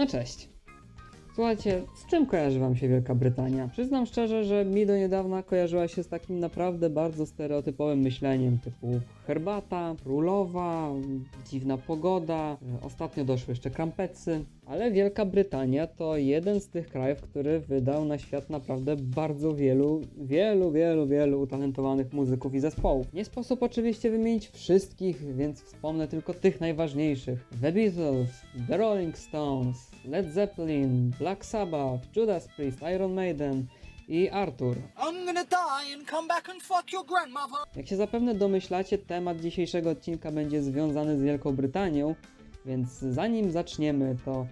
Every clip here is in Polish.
No cześć. Słuchajcie, z czym kojarzy Wam się Wielka Brytania? Przyznam szczerze, że mi do niedawna kojarzyła się z takim naprawdę bardzo stereotypowym myśleniem typu herbata, królowa, dziwna pogoda, ostatnio doszły jeszcze krampecy. Ale Wielka Brytania to jeden z tych krajów, który wydał na świat naprawdę bardzo wielu, wielu, wielu, wielu utalentowanych muzyków i zespołów. Nie sposób oczywiście wymienić wszystkich, więc wspomnę tylko tych najważniejszych. The Beatles, The Rolling Stones, Led Zeppelin, Black Sabbath, Judas Priest, Iron Maiden i Arthur. Jak się zapewne domyślacie, temat dzisiejszego odcinka będzie związany z Wielką Brytanią, więc zanim zaczniemy, to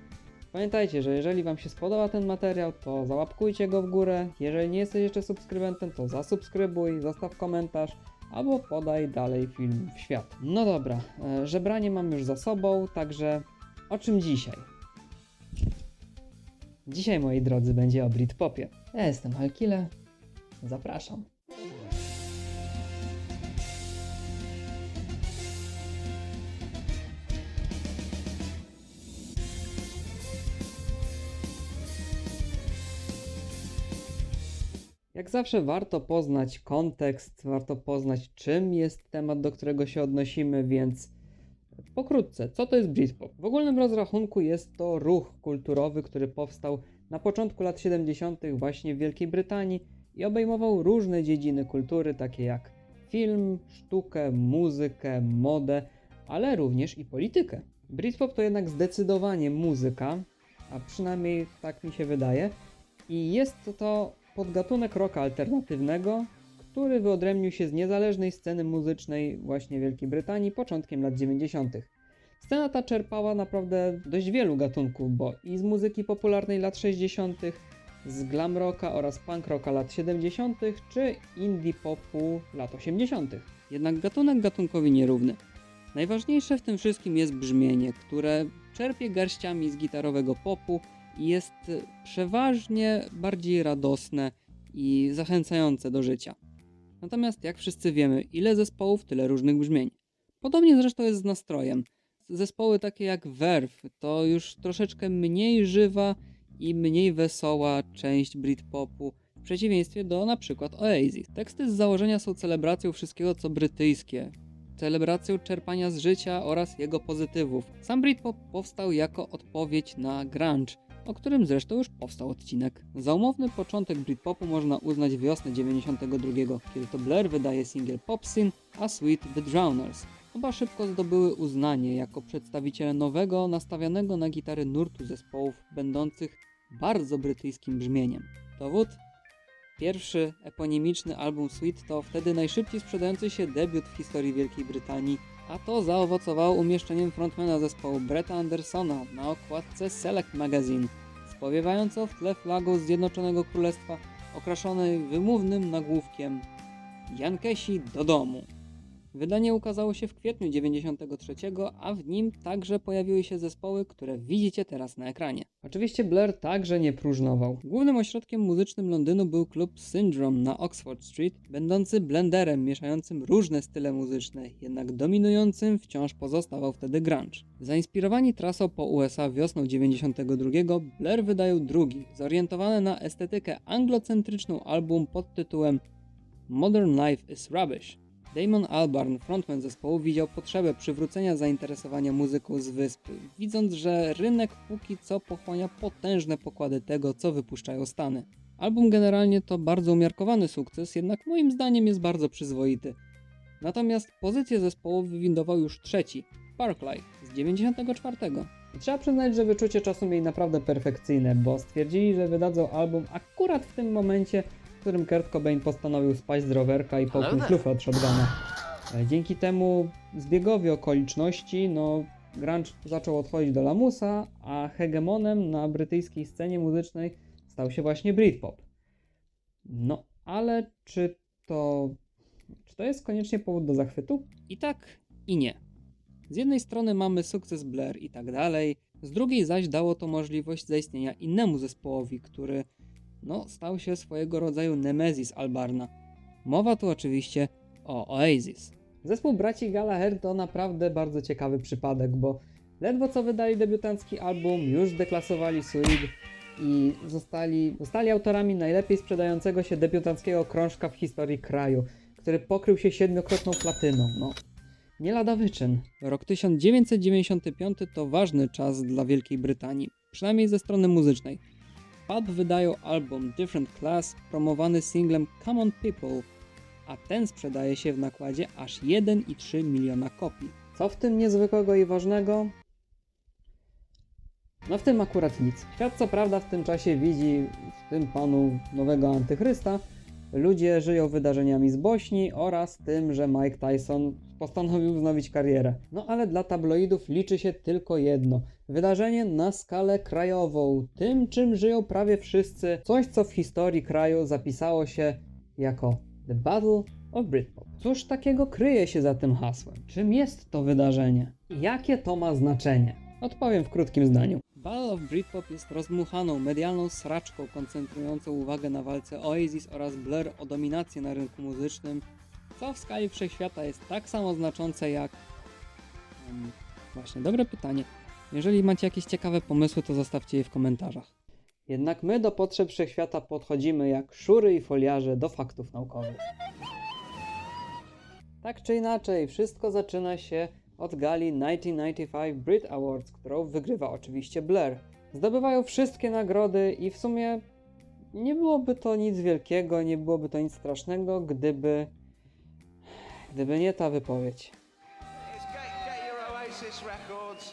pamiętajcie, że jeżeli Wam się spodoba ten materiał, to załapkujcie go w górę. Jeżeli nie jesteś jeszcze subskrybentem, to zasubskrybuj, zostaw komentarz albo podaj dalej film w świat. No dobra, e, żebranie mam już za sobą, także o czym dzisiaj? Dzisiaj, moi drodzy, będzie o Britpopie. Ja jestem Halkile, zapraszam. Jak zawsze warto poznać kontekst, warto poznać czym jest temat, do którego się odnosimy, więc pokrótce, co to jest Britpop? W ogólnym rozrachunku jest to ruch kulturowy, który powstał na początku lat 70. właśnie w Wielkiej Brytanii i obejmował różne dziedziny kultury, takie jak film, sztukę, muzykę, modę, ale również i politykę. Britpop to jednak zdecydowanie muzyka, a przynajmniej tak mi się wydaje, i jest to podgatunek rocka alternatywnego, który wyodrębnił się z niezależnej sceny muzycznej właśnie Wielkiej Brytanii początkiem lat 90. Scena ta czerpała naprawdę dość wielu gatunków, bo i z muzyki popularnej lat 60., z glam rocka oraz punk rocka lat 70., czy indie popu lat 80. Jednak gatunek gatunkowi nierówny. Najważniejsze w tym wszystkim jest brzmienie, które czerpie garściami z gitarowego popu i jest przeważnie bardziej radosne i zachęcające do życia. Natomiast jak wszyscy wiemy, ile zespołów, tyle różnych brzmień. Podobnie zresztą jest z nastrojem. Zespoły takie jak Verve to już troszeczkę mniej żywa i mniej wesoła część Britpopu, w przeciwieństwie do na przykład Oasis. Teksty z założenia są celebracją wszystkiego co brytyjskie, celebracją czerpania z życia oraz jego pozytywów. Sam Britpop powstał jako odpowiedź na grunge, o którym zresztą już powstał odcinek. Za umowny początek Britpopu można uznać wiosnę 92, kiedy to Blair wydaje singiel Popsin, a Sweet The Drowners. Oba szybko zdobyły uznanie jako przedstawiciele nowego, nastawianego na gitary nurtu zespołów będących bardzo brytyjskim brzmieniem. Dowód? Pierwszy eponimiczny album Sweet to wtedy najszybciej sprzedający się debiut w historii Wielkiej Brytanii, a to zaowocowało umieszczeniem frontmana zespołu Bretta Andersona na okładce Select Magazine, spowiewającą w tle flagą Zjednoczonego Królestwa okraszonej wymównym nagłówkiem Jankesi do domu. Wydanie ukazało się w kwietniu 93, a w nim także pojawiły się zespoły, które widzicie teraz na ekranie. Oczywiście Blair także nie próżnował. Głównym ośrodkiem muzycznym Londynu był klub Syndrome na Oxford Street, będący blenderem mieszającym różne style muzyczne, jednak dominującym wciąż pozostawał wtedy grunge. Zainspirowani trasą po USA wiosną 92, Blair wydają drugi, zorientowany na estetykę anglocentryczną album pod tytułem Modern Life is Rubbish. Damon Albarn, frontman zespołu, widział potrzebę przywrócenia zainteresowania muzyką z wyspy, widząc, że rynek póki co pochłania potężne pokłady tego, co wypuszczają Stany. Album generalnie to bardzo umiarkowany sukces, jednak moim zdaniem jest bardzo przyzwoity. Natomiast pozycję zespołu wywindował już trzeci, Parklife z 94. I trzeba przyznać, że wyczucie czasu mieli naprawdę perfekcyjne, bo stwierdzili, że wydadzą album akurat w tym momencie, w którym Kurt Cobain postanowił spaść z rowerka i połknąć there. lufę od shotguna. E, Dzięki temu zbiegowi okoliczności, no, grunge zaczął odchodzić do lamusa, a hegemonem na brytyjskiej scenie muzycznej stał się właśnie Britpop. No, ale czy to... czy to jest koniecznie powód do zachwytu? I tak, i nie. Z jednej strony mamy sukces Blair i tak dalej, z drugiej zaś dało to możliwość zaistnienia innemu zespołowi, który no, stał się swojego rodzaju Nemesis Albarna. Mowa tu oczywiście o Oasis. Zespół braci Gallagher to naprawdę bardzo ciekawy przypadek, bo Ledwo co wydali debiutancki album, już zdeklasowali Suig i zostali, zostali autorami najlepiej sprzedającego się debiutanckiego krążka w historii kraju, który pokrył się siedmiokrotną platyną. No, nie lada wyczyn. Rok 1995 to ważny czas dla Wielkiej Brytanii, przynajmniej ze strony muzycznej. Pub wydają album Different Class promowany singlem Come On People, a ten sprzedaje się w nakładzie aż 1,3 miliona kopii. Co w tym niezwykłego i ważnego? No w tym akurat nic. Świat co prawda w tym czasie widzi w tym panu nowego antychrysta. Ludzie żyją wydarzeniami z Bośni oraz tym, że Mike Tyson postanowił wznowić karierę. No ale dla tabloidów liczy się tylko jedno. Wydarzenie na skalę krajową. Tym, czym żyją prawie wszyscy. Coś, co w historii kraju zapisało się jako The Battle of Britpop. Cóż takiego kryje się za tym hasłem? Czym jest to wydarzenie? Jakie to ma znaczenie? Odpowiem w krótkim zdaniu. Battle of Britpop jest rozmuchaną, medialną sraczką koncentrującą uwagę na walce Oasis oraz Blur o dominację na rynku muzycznym, co w skali wszechświata jest tak samo znaczące jak... Um, właśnie, dobre pytanie. Jeżeli macie jakieś ciekawe pomysły, to zostawcie je w komentarzach. Jednak my do potrzeb wszechświata podchodzimy jak szury i foliarze do faktów naukowych. Tak czy inaczej, wszystko zaczyna się od gali 1995 Brit Awards, którą wygrywa oczywiście Blair. Zdobywają wszystkie nagrody i w sumie nie byłoby to nic wielkiego, nie byłoby to nic strasznego, gdyby gdyby nie ta wypowiedź. It's get, get your Oasis records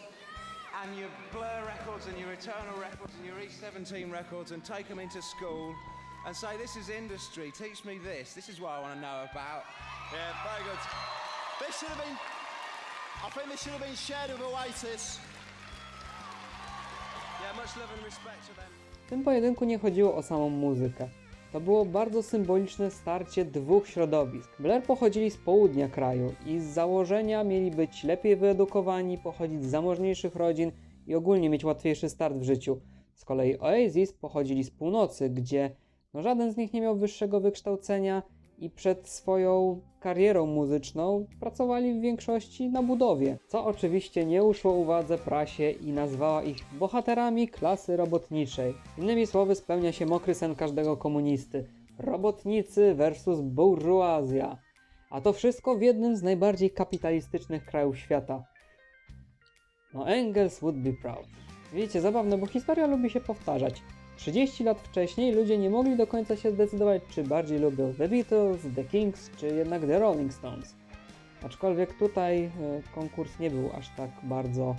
and your Blur records and your Eternal records and your E17 records and take them into school and say, This is industry, teach me this. This is what I want to know about. Yeah, very good. This should have been. I think this should have been shared with Oasis. Yeah, much love and respect to them. W tym pojedynku nie chodziło o samą muzykę. To było bardzo symboliczne starcie dwóch środowisk. Blair pochodzili z południa kraju i z założenia mieli być lepiej wyedukowani, pochodzić z zamożniejszych rodzin i ogólnie mieć łatwiejszy start w życiu. Z kolei Oasis pochodzili z północy, gdzie no, żaden z nich nie miał wyższego wykształcenia i przed swoją karierą muzyczną pracowali w większości na budowie, co oczywiście nie uszło uwadze prasie i nazwała ich bohaterami klasy robotniczej. Innymi słowy spełnia się mokry sen każdego komunisty. Robotnicy versus burżuazja. A to wszystko w jednym z najbardziej kapitalistycznych krajów świata. No Engels would be proud. Wiecie, zabawne, bo historia lubi się powtarzać. 30 lat wcześniej ludzie nie mogli do końca się zdecydować, czy bardziej lubią The Beatles, The Kings, czy jednak The Rolling Stones. Aczkolwiek tutaj e, konkurs nie był aż tak bardzo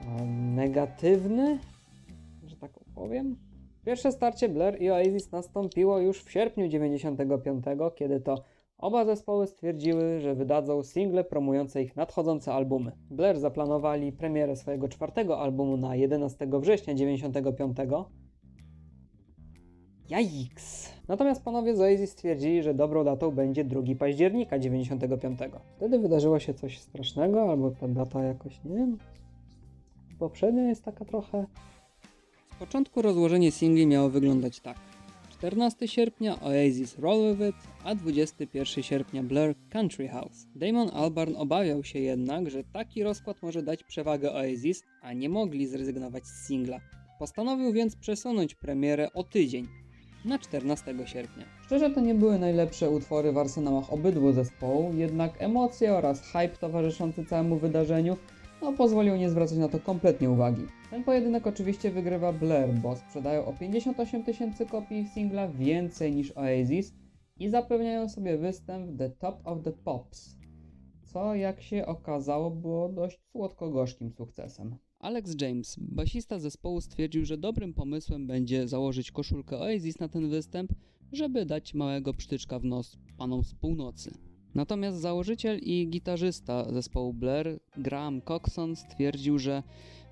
e, negatywny, że tak powiem. Pierwsze starcie Blair i Oasis nastąpiło już w sierpniu 95, kiedy to oba zespoły stwierdziły, że wydadzą single promujące ich nadchodzące albumy. Blair zaplanowali premierę swojego czwartego albumu na 11 września 95, Jajks! Natomiast panowie z Oasis stwierdzili, że dobrą datą będzie 2 października 95. Wtedy wydarzyło się coś strasznego, albo ta data jakoś, nie wiem, poprzednia jest taka trochę... Z początku rozłożenie singli miało wyglądać tak. 14 sierpnia Oasis Roll With It, a 21 sierpnia Blur Country House. Damon Albarn obawiał się jednak, że taki rozkład może dać przewagę Oasis, a nie mogli zrezygnować z singla. Postanowił więc przesunąć premierę o tydzień, na 14 sierpnia. Szczerze to nie były najlepsze utwory w arsenałach obydwu zespołu, jednak emocje oraz hype towarzyszący całemu wydarzeniu no, pozwolił nie zwracać na to kompletnie uwagi. Ten pojedynek oczywiście wygrywa Blair, bo sprzedają o 58 tysięcy kopii singla więcej niż Oasis i zapewniają sobie występ w The Top of the Pops, co jak się okazało było dość słodko-gorzkim sukcesem. Alex James, basista zespołu, stwierdził, że dobrym pomysłem będzie założyć koszulkę Oasis na ten występ, żeby dać małego psztyczka w nos panom z północy. Natomiast założyciel i gitarzysta zespołu Blair, Graham Coxon, stwierdził, że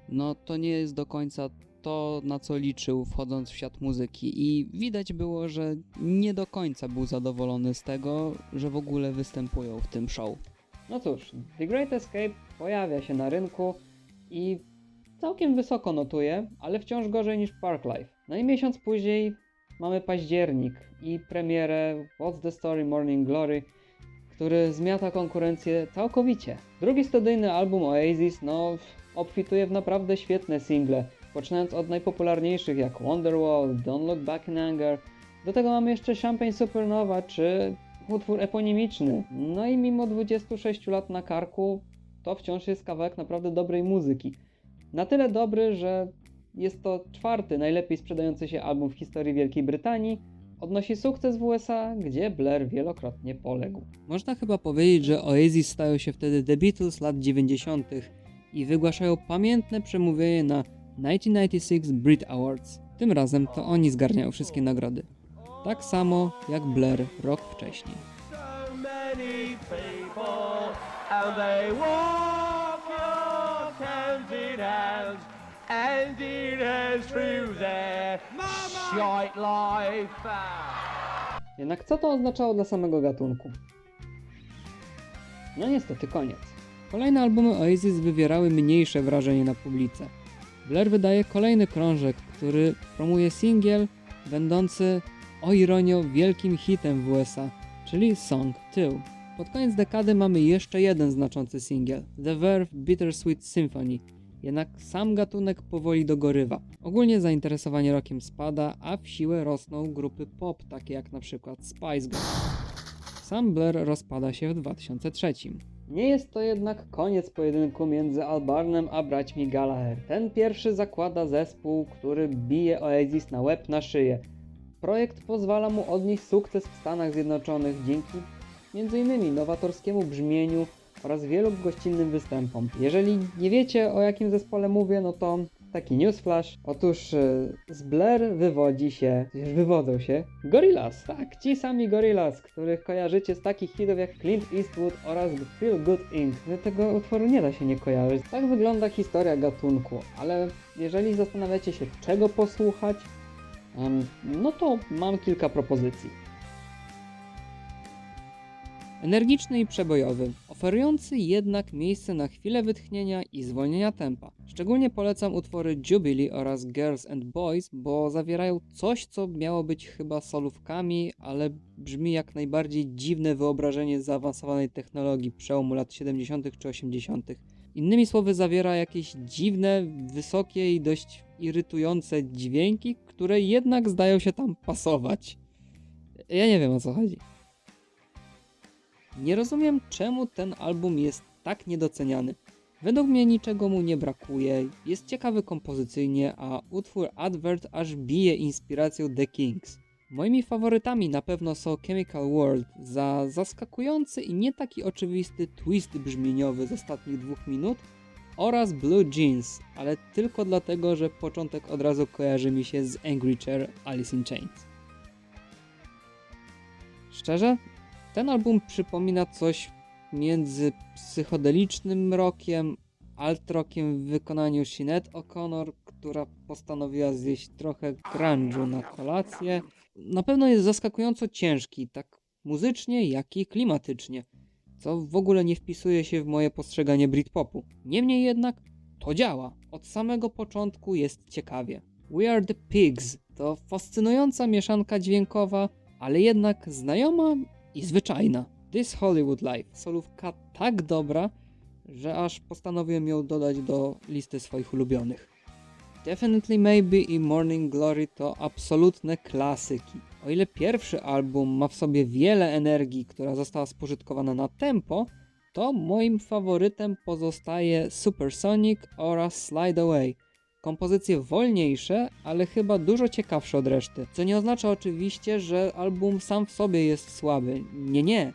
no to nie jest do końca to, na co liczył wchodząc w świat muzyki i widać było, że nie do końca był zadowolony z tego, że w ogóle występują w tym show. No cóż, The Great Escape pojawia się na rynku i całkiem wysoko notuje, ale wciąż gorzej niż Parklife. No i miesiąc później mamy październik i premierę What's the Story Morning Glory, który zmiata konkurencję całkowicie. Drugi studyjny album Oasis, no obfituje w naprawdę świetne single, poczynając od najpopularniejszych jak Wonderwall, Don't Look Back in Anger. Do tego mamy jeszcze Champagne Supernova czy utwór eponimiczny. No i mimo 26 lat na karku, to wciąż jest kawałek naprawdę dobrej muzyki. Na tyle dobry, że jest to czwarty najlepiej sprzedający się album w historii Wielkiej Brytanii. Odnosi sukces w USA, gdzie Blair wielokrotnie poległ. Można chyba powiedzieć, że Oasis stają się wtedy The Beatles lat 90. i wygłaszają pamiętne przemówienie na 1996 Brit Awards. Tym razem to oni zgarniają wszystkie nagrody. Tak samo jak Blair rok wcześniej. so and through their shite life. Jednak co to oznaczało dla samego gatunku? No niestety koniec. Kolejne albumy Oasis wywierały mniejsze wrażenie na publice. Blair wydaje kolejny krążek, który promuje singiel będący o ironio wielkim hitem w USA, czyli Song 2. Pod koniec dekady mamy jeszcze jeden znaczący singiel, The Verve Bittersweet Symphony, jednak sam gatunek powoli dogorywa. Ogólnie zainteresowanie rockiem spada, a w siłę rosną grupy pop, takie jak przykład Spice Girls. Sam Blair rozpada się w 2003. Nie jest to jednak koniec pojedynku między Albarnem a braćmi Gallagher. Ten pierwszy zakłada zespół, który bije Oasis na łeb na szyję. Projekt pozwala mu odnieść sukces w Stanach Zjednoczonych dzięki m.in. nowatorskiemu brzmieniu oraz wielu gościnnym występom. Jeżeli nie wiecie o jakim zespole mówię, no to taki newsflash. Otóż e, z Blair wywodzi się, wywodzą się Gorillaz. Tak, ci sami Gorillaz, których kojarzycie z takich hitów jak Clint Eastwood oraz Feel Good Inc. Tego utworu nie da się nie kojarzyć. Tak wygląda historia gatunku, ale jeżeli zastanawiacie się czego posłuchać, no to mam kilka propozycji. Energiczny i przebojowy, oferujący jednak miejsce na chwilę wytchnienia i zwolnienia tempa. Szczególnie polecam utwory Jubilee oraz Girls and Boys, bo zawierają coś, co miało być chyba solówkami, ale brzmi jak najbardziej dziwne wyobrażenie zaawansowanej technologii przełomu lat 70. czy 80. Innymi słowy, zawiera jakieś dziwne, wysokie i dość irytujące dźwięki, które jednak zdają się tam pasować. Ja nie wiem o co chodzi. Nie rozumiem, czemu ten album jest tak niedoceniany. Według mnie niczego mu nie brakuje, jest ciekawy kompozycyjnie, a utwór Advert aż bije inspiracją The Kings. Moimi faworytami na pewno są Chemical World za zaskakujący i nie taki oczywisty twist brzmieniowy z ostatnich dwóch minut oraz Blue Jeans, ale tylko dlatego, że początek od razu kojarzy mi się z Angry Chair Alice in Chains. Szczerze, ten album przypomina coś między psychodelicznym rockiem, alt rockiem w wykonaniu Sinead O'Connor, która postanowiła zjeść trochę grunge'u na kolację. Na pewno jest zaskakująco ciężki, tak muzycznie, jak i klimatycznie, co w ogóle nie wpisuje się w moje postrzeganie Britpopu. Niemniej jednak to działa. Od samego początku jest ciekawie. We Are The Pigs to fascynująca mieszanka dźwiękowa, ale jednak znajoma i zwyczajna. This Hollywood Life. Solówka tak dobra, że aż postanowiłem ją dodać do listy swoich ulubionych. Definitely Maybe i Morning Glory to absolutne klasyki. O ile pierwszy album ma w sobie wiele energii, która została spożytkowana na tempo, to moim faworytem pozostaje Supersonic oraz Slide Away. Kompozycje wolniejsze, ale chyba dużo ciekawsze od reszty. Co nie oznacza oczywiście, że album sam w sobie jest słaby. Nie, nie.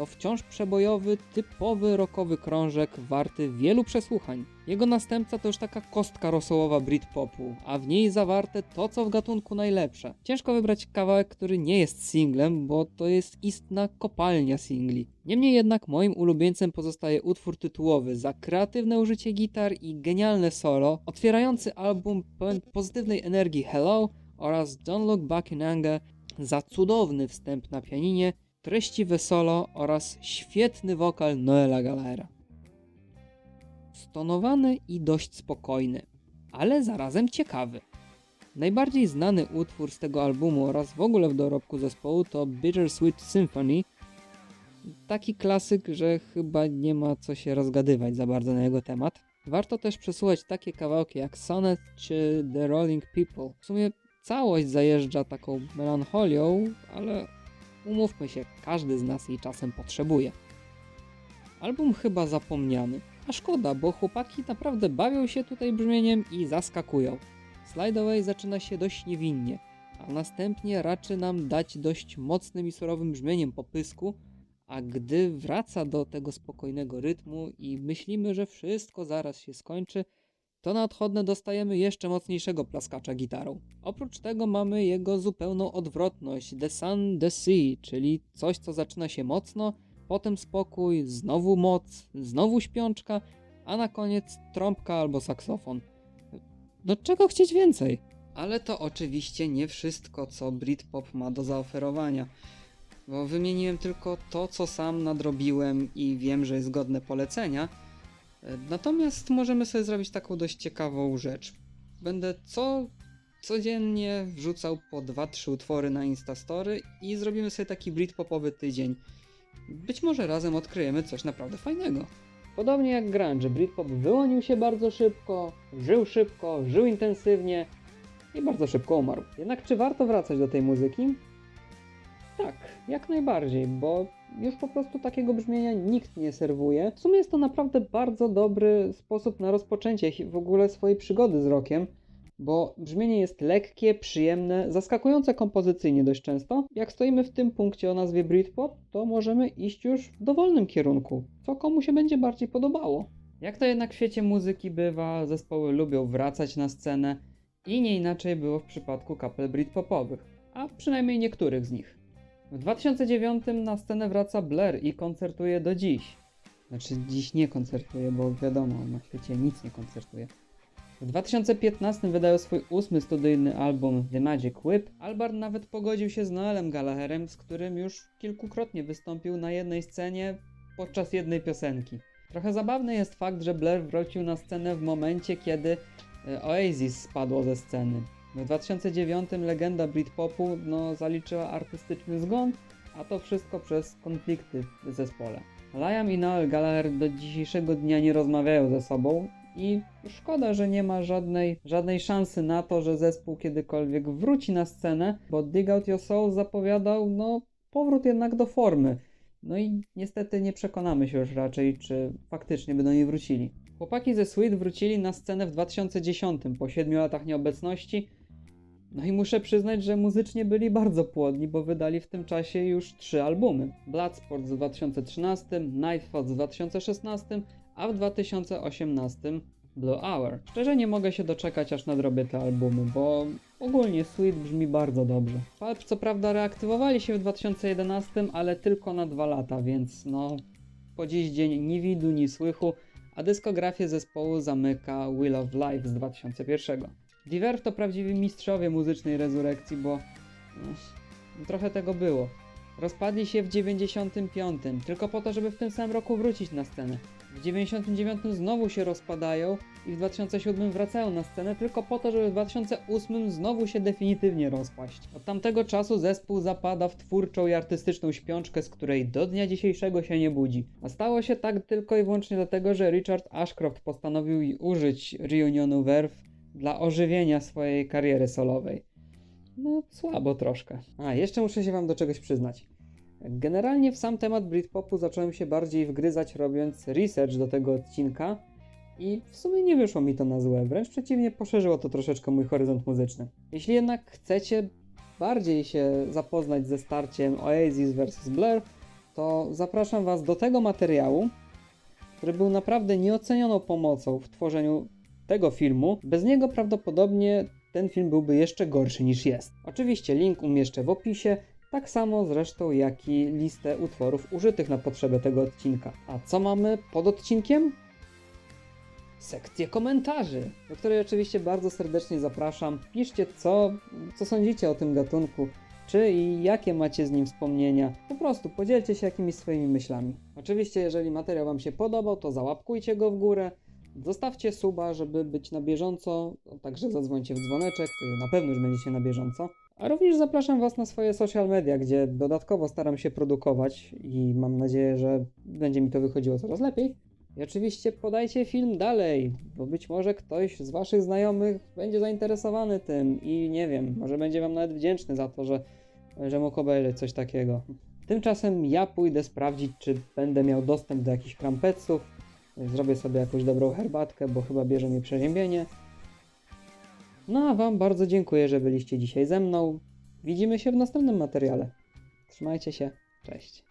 To wciąż przebojowy, typowy rockowy krążek, warty wielu przesłuchań. Jego następca to już taka kostka rosołowa Britpopu, a w niej zawarte to, co w gatunku najlepsze. Ciężko wybrać kawałek, który nie jest singlem, bo to jest istna kopalnia singli. Niemniej jednak moim ulubieńcem pozostaje utwór tytułowy za kreatywne użycie gitar i genialne solo, otwierający album pełen pozytywnej energii Hello oraz Don't Look Back in Anger za cudowny wstęp na pianinie, treściwe solo oraz świetny wokal Noela Gallaghera. Stonowany i dość spokojny, ale zarazem ciekawy. Najbardziej znany utwór z tego albumu oraz w ogóle w dorobku zespołu to Bittersweet Symphony. Taki klasyk, że chyba nie ma co się rozgadywać za bardzo na jego temat. Warto też przesłuchać takie kawałki jak Sonnet czy The Rolling People. W sumie całość zajeżdża taką melancholią, ale umówmy się, każdy z nas jej czasem potrzebuje. Album chyba zapomniany, a szkoda, bo chłopaki naprawdę bawią się tutaj brzmieniem i zaskakują. Slide zaczyna się dość niewinnie, a następnie raczy nam dać dość mocnym i surowym brzmieniem po pysku, a gdy wraca do tego spokojnego rytmu i myślimy, że wszystko zaraz się skończy, to na odchodne dostajemy jeszcze mocniejszego plaskacza gitarą. Oprócz tego mamy jego zupełną odwrotność, The Sun, The Sea, czyli coś, co zaczyna się mocno, potem spokój, znowu moc, znowu śpiączka, a na koniec trąbka albo saksofon. No czego chcieć więcej? Ale to oczywiście nie wszystko, co Britpop ma do zaoferowania bo wymieniłem tylko to, co sam nadrobiłem i wiem, że jest godne polecenia. Natomiast możemy sobie zrobić taką dość ciekawą rzecz. Będę co codziennie wrzucał po 2-3 utwory na Instastory i zrobimy sobie taki Britpopowy tydzień. Być może razem odkryjemy coś naprawdę fajnego. Podobnie jak grunge, Britpop wyłonił się bardzo szybko, żył szybko, żył intensywnie i bardzo szybko umarł. Jednak czy warto wracać do tej muzyki? Tak, jak najbardziej, bo już po prostu takiego brzmienia nikt nie serwuje. W sumie jest to naprawdę bardzo dobry sposób na rozpoczęcie w ogóle swojej przygody z rockiem, bo brzmienie jest lekkie, przyjemne, zaskakujące kompozycyjnie dość często. Jak stoimy w tym punkcie o nazwie Britpop, to możemy iść już w dowolnym kierunku, co komu się będzie bardziej podobało. Jak to jednak w świecie muzyki bywa, zespoły lubią wracać na scenę i nie inaczej było w przypadku kapel Britpopowych, a przynajmniej niektórych z nich. W 2009 na scenę wraca Blair i koncertuje do dziś. Znaczy, dziś nie koncertuje, bo wiadomo, na świecie nic nie koncertuje. W 2015 wydają swój ósmy studyjny album The Magic Whip. Albarn nawet pogodził się z Noelem Gallagherem, z którym już kilkukrotnie wystąpił na jednej scenie podczas jednej piosenki. Trochę zabawny jest fakt, że Blair wrócił na scenę w momencie, kiedy e, Oasis spadło ze sceny. W 2009 legenda Britpopu no, zaliczyła artystyczny zgon, a to wszystko przez konflikty w zespole. Liam i Noel Gallagher do dzisiejszego dnia nie rozmawiają ze sobą i szkoda, że nie ma żadnej, żadnej szansy na to, że zespół kiedykolwiek wróci na scenę, bo Dig Out Your Soul zapowiadał no, powrót jednak do formy. No i niestety nie przekonamy się już raczej, czy faktycznie będą nie wrócili. Chłopaki ze Sweet wrócili na scenę w 2010 po 7 latach nieobecności. No i muszę przyznać, że muzycznie byli bardzo płodni, bo wydali w tym czasie już trzy albumy. Bloodsport w 2013, Nightthought w 2016, a w 2018 Blue Hour. Szczerze nie mogę się doczekać aż nadrobię te albumy, bo ogólnie Sweet brzmi bardzo dobrze. Pulp co prawda reaktywowali się w 2011, ale tylko na dwa lata, więc no po dziś dzień ni widu, ni słychu, a dyskografię zespołu zamyka Will of Life z 2001. Diverve to prawdziwi mistrzowie muzycznej rezurekcji, bo no, trochę tego było. Rozpadli się w 95, tylko po to, żeby w tym samym roku wrócić na scenę. W 99 znowu się rozpadają i w 2007 wracają na scenę tylko po to, żeby w 2008 znowu się definitywnie rozpaść. Od tamtego czasu zespół zapada w twórczą i artystyczną śpiączkę, z której do dnia dzisiejszego się nie budzi. A stało się tak tylko i wyłącznie dlatego, że Richard Ashcroft postanowił użyć reunionu Verve dla ożywienia swojej kariery solowej. No, słabo troszkę. A, jeszcze muszę się wam do czegoś przyznać. Generalnie w sam temat Britpopu zacząłem się bardziej wgryzać robiąc research do tego odcinka i w sumie nie wyszło mi to na złe, wręcz przeciwnie poszerzyło to troszeczkę mój horyzont muzyczny. Jeśli jednak chcecie bardziej się zapoznać ze starciem Oasis vs Blur, to zapraszam was do tego materiału, który był naprawdę nieocenioną pomocą w tworzeniu tego filmu. Bez niego prawdopodobnie ten film byłby jeszcze gorszy niż jest. Oczywiście link umieszczę w opisie, tak samo zresztą jak i listę utworów użytych na potrzebę tego odcinka. A co mamy pod odcinkiem? Sekcję komentarzy, do której oczywiście bardzo serdecznie zapraszam. Piszcie co, co sądzicie o tym gatunku, czy i jakie macie z nim wspomnienia. Po prostu podzielcie się jakimiś swoimi myślami. Oczywiście, jeżeli materiał Wam się podobał, to załapkujcie go w górę. Zostawcie suba, żeby być na bieżąco, a także zadzwońcie w dzwoneczek, na pewno już będziecie na bieżąco. A również zapraszam Was na swoje social media, gdzie dodatkowo staram się produkować i mam nadzieję, że będzie mi to wychodziło coraz lepiej. I oczywiście podajcie film dalej, bo być może ktoś z Waszych znajomych będzie zainteresowany tym i nie wiem, może będzie Wam nawet wdzięczny za to, że, że mógł obejrzeć coś takiego. Tymczasem ja pójdę sprawdzić, czy będę miał dostęp do jakichś krampeców. Zrobię sobie jakąś dobrą herbatkę, bo chyba bierze mnie przeziębienie. No a Wam bardzo dziękuję, że byliście dzisiaj ze mną. Widzimy się w następnym materiale. Trzymajcie się. Cześć.